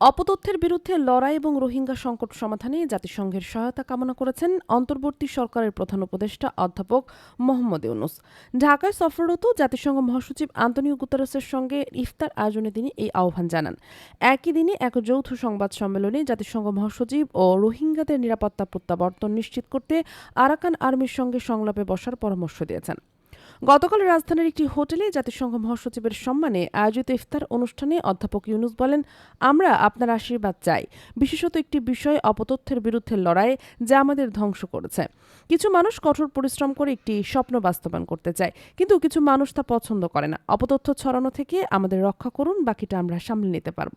অপতথ্যের বিরুদ্ধে লড়াই এবং রোহিঙ্গা সংকট সমাধানে জাতিসংঘের সহায়তা কামনা করেছেন অন্তর্বর্তী সরকারের প্রধান উপদেষ্টা অধ্যাপক মোহাম্মদ ইউনুস। ঢাকায় সফররত জাতিসংঘ মহাসচিব আন্তনিও গুতারেসের সঙ্গে ইফতার আয়োজনে তিনি এই আহ্বান জানান। একই দিনে এক যৌথ সংবাদ সম্মেলনে জাতিসংঘ মহাসচিব ও রোহিঙ্গাদের নিরাপত্তা প্রত্যাবর্তন নিশ্চিত করতে আরাকান আর্মির সঙ্গে সংলাপে বসার পরামর্শ দিয়েছেন। গতকাল রাজধানীর একটি হোটেলে জাতিসংঘ মহাসচিবের সম্মানে আয়োজিত ইফতার অনুষ্ঠানে অধ্যাপক ইউনুস বলেন, আমরা আপনার আশীর্বাদ চাই। বিশেষত একটি বিষয় অপতথ্যের বিরুদ্ধে লড়াই যা আমাদের ধ্বংস করেছে। কিছু মানুষ কঠোর পরিশ্রম করে একটি স্বপ্ন বাস্তবায়ন করতে চায়, কিন্তু কিছু মানুষ তা পছন্দ করে না। অপতথ্য ছড়ানো থেকে আমাদের রক্ষা করুন, বাকিটা আমরা সামলে নিতে পারব।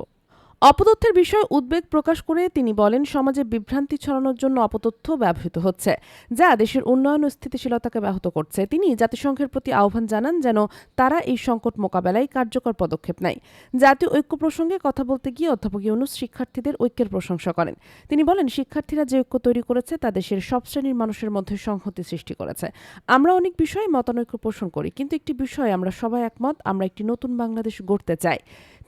অপতথ্যের বিষয়ে উদ্বেগ প্রকাশ করে তিনি বলেন, সমাজে বিভ্রান্তি ছড়ানোর জন্য অপতথ্য ব্যবহৃত হচ্ছে, যা দেশের উন্নয়ন ও স্থিতিশীলতাকে ব্যাহত করছে। তিনি জাতিসংঘের প্রতি আহ্বান জানান যেন তারা এই সংকট মোকাবেলায় কার্যকর পদক্ষেপ নেয়। জাতীয় ঐক্য প্রসঙ্গে কথা বলতে গিয়ে অধ্যাপক ইউনুস শিক্ষার্থীদের ঐক্যের প্রশংসা করেন। তিনি বলেন, শিক্ষার্থীরা যে ঐক্য তৈরি করেছে তা দেশের সব শ্রেণির মানুষের মধ্যে সংহতি সৃষ্টি করেছে। আমরা অনেক বিষয়ে মতানৈক্য পোষণ করি, কিন্তু একটি বিষয়ে আমরা সবাই একমত, আমরা একটি নতুন বাংলাদেশ গড়তে চাই।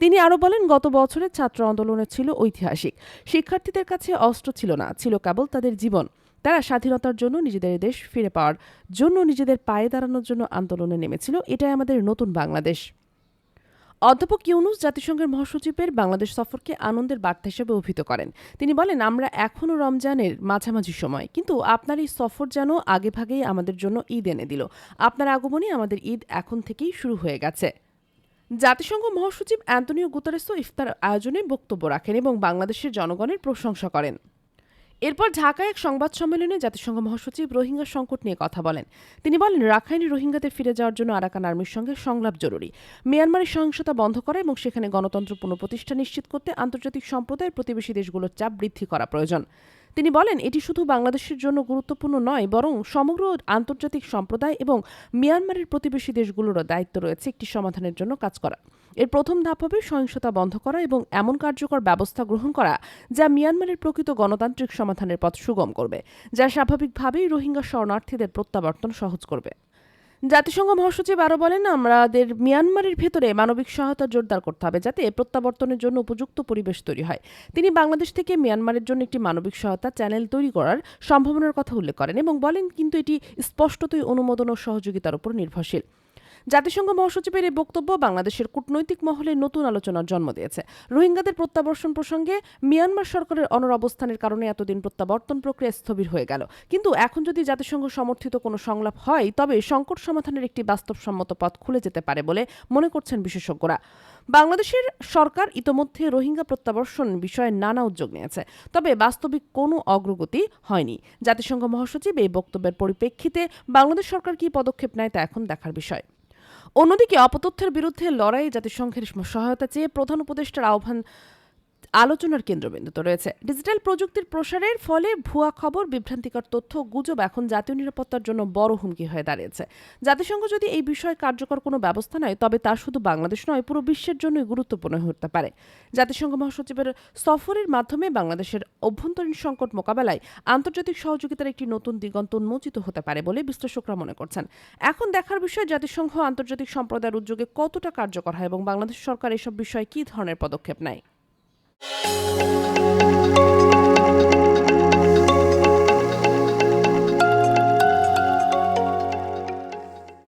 তিনি আরও বলেন, গত বছরের ছাত্র আন্দোলনে ছিল ঐতিহাসিক। শিক্ষার্থীদের কাছে অস্ত্র ছিল না, ছিল কেবল তাদের জীবন। তারা স্বাধীনতার জন্য নিজেদের দেশ ফিরে পাওয়ার জন্য নিজেদের পায়ে দাঁড়ানোর জন্য আন্দোলনে নেমেছিল। এটাই আমাদের নতুন বাংলাদেশ। অধ্যাপক ইউনুস জাতিসংঘের মহাসচিবের বাংলাদেশ সফরকে আনন্দের বার্তা হিসেবে অভিহিত করেন। তিনি বলেন, আমরা এখনও রমজানের মাঝামাঝি সময়, কিন্তু আপনার এই সফর যেন আগেভাগেই আমাদের জন্য ঈদ এনে দিল। আপনার আগমনে আমাদের ঈদ এখন থেকেই শুরু হয়ে গেছে। জাতিসংঘ মহাসচিব অ্যান্তনিও গুতারেসও ইফতার আয়োজনে বক্তব্য রাখেন এবং বাংলাদেশের জনগণের প্রশংসা করেন। এরপর ঢাকায় এক সংবাদ সম্মেলনে জাতিসংঘ মহাসচিব রোহিঙ্গা সংকট নিয়ে কথা বলেন। তিনি বলেন, রাখাইনে রোহিঙ্গাদের ফিরে যাওয়ার জন্য আরাকান আর্মির সঙ্গে সংলাপ জরুরি। মিয়ানমারের সহিংসতা বন্ধ করা এবং সেখানে গণতন্ত্র পুনঃপ্রতিষ্ঠা নিশ্চিত করতে আন্তর্জাতিক সম্প্রদায়ের প্রতিবেশী দেশগুলোর চাপ বৃদ্ধি করা প্রয়োজন। তিনি বলেন, এটি শুধু বাংলাদেশের জন্য গুরুত্বপূর্ণ নয়, বরং সমগ্র আন্তর্জাতিক সম্প্রদায় এবং মিয়ানমারের প্রতিবেশী দেশগুলোরও দায়িত্ব রয়েছে একটি সমাধানের জন্য কাজ করা। এর প্রথম ধাপ হবে সহিংসতা বন্ধ করা এবং এমন কার্যকর ব্যবস্থা গ্রহণ করা যা মিয়ানমারের প্রকৃত গণতান্ত্রিক সমাধানের পথ সুগম করবে, যা স্বাভাবিকভাবেই রোহিঙ্গা শরণার্থীদের প্রত্যাবর্তন সহজ করবে। জাতিসংঘ মহাসচিব আরও বলেন আমাদের মিয়ানমারের ভেতরে মানবিক সহায়তা জোরদার করতে হবে যাতে প্রত্যাবর্তনের জন্য উপযুক্ত পরিবেশ তৈরি হয়। তিনি বাংলাদেশ থেকে মিয়ানমারের জন্য একটি মানবিক সহায়তা চ্যানেল তৈরি করার সম্ভাবনার কথা উল্লেখ করেন এবং বলেন, কিন্তু এটি স্পষ্টতই অনুমোদন ও সহযোগিতার উপর নির্ভরশীল। জাতিসংঘ মহাসচিবের এই বক্তব্য বাংলাদেশের কূটনৈতিক মহলে নতুন আলোচনার জন্ম দিয়েছে। রোহিঙ্গাদের প্রত্যাবর্তন প্রসঙ্গে মিয়ানমার সরকারের অনর অবস্থানের কারণে এতদিন প্রত্যাবর্তন প্রক্রিয়া স্থবির হয়ে গেল। কিন্তু এখন যদি জাতিসংঘ সমর্থিত কোনো সংলাপ হয়, তবে সংকট সমাধানের একটি বাস্তবসম্মত পথ খুলে যেতে পারে বলে মনে করছেন বিশেষজ্ঞরা। বাংলাদেশের সরকার ইতোমধ্যে রোহিঙ্গা প্রত্যাবর্ষণ বিষয়ে নানা উদ্যোগ নিয়েছে, তবে বাস্তবিক কোনো অগ্রগতি হয়নি। জাতিসংঘ মহাসচিব এই বক্তব্যের পরিপ্রেক্ষিতে বাংলাদেশ সরকার কী পদক্ষেপ নেয় তা এখন দেখার বিষয়। অন্যদিকে অপতথ্যের বিরুদ্ধে লড়াই জাতিসংঘের সহায়তা চেয়ে প্রধান উপদেষ্টার আহ্বান আলোচনার কেন্দ্রবিন্দুতে রয়েছে। ডিজিটাল প্রযুক্তির প্রসারের ফলে ভুয়া খবর, বিভ্রান্তিকর তথ্য, গুজব এখন জাতীয় নিরাপত্তার জন্য বড় হুমকি হয়ে দাঁড়িয়েছে। জাতিসংঘ যদি এই বিষয়ে কার্যকর কোনো ব্যবস্থা নেয়, তবে তা শুধু বাংলাদেশ নয়, পুরো বিশ্বের জন্যই গুরুত্বপূর্ণ উঠতে পারে। জাতিসংঘ মহাসচিবের সফরের মাধ্যমে বাংলাদেশের অভ্যন্তরীণ সংকট মোকাবেলায় আন্তর্জাতিক সহযোগিতার একটি নতুন দিগন্ত উন্মোচিত হতে পারে বলে বিশ্লেষকরা মনে করছেন। এখন দেখার বিষয়, জাতিসংঘ আন্তর্জাতিক সম্প্রদায়ের উদ্যোগে কতটা কার্যকর হয় এবং বাংলাদেশ সরকার এসব বিষয়ে কী ধরনের পদক্ষেপ নেয়? Thank you.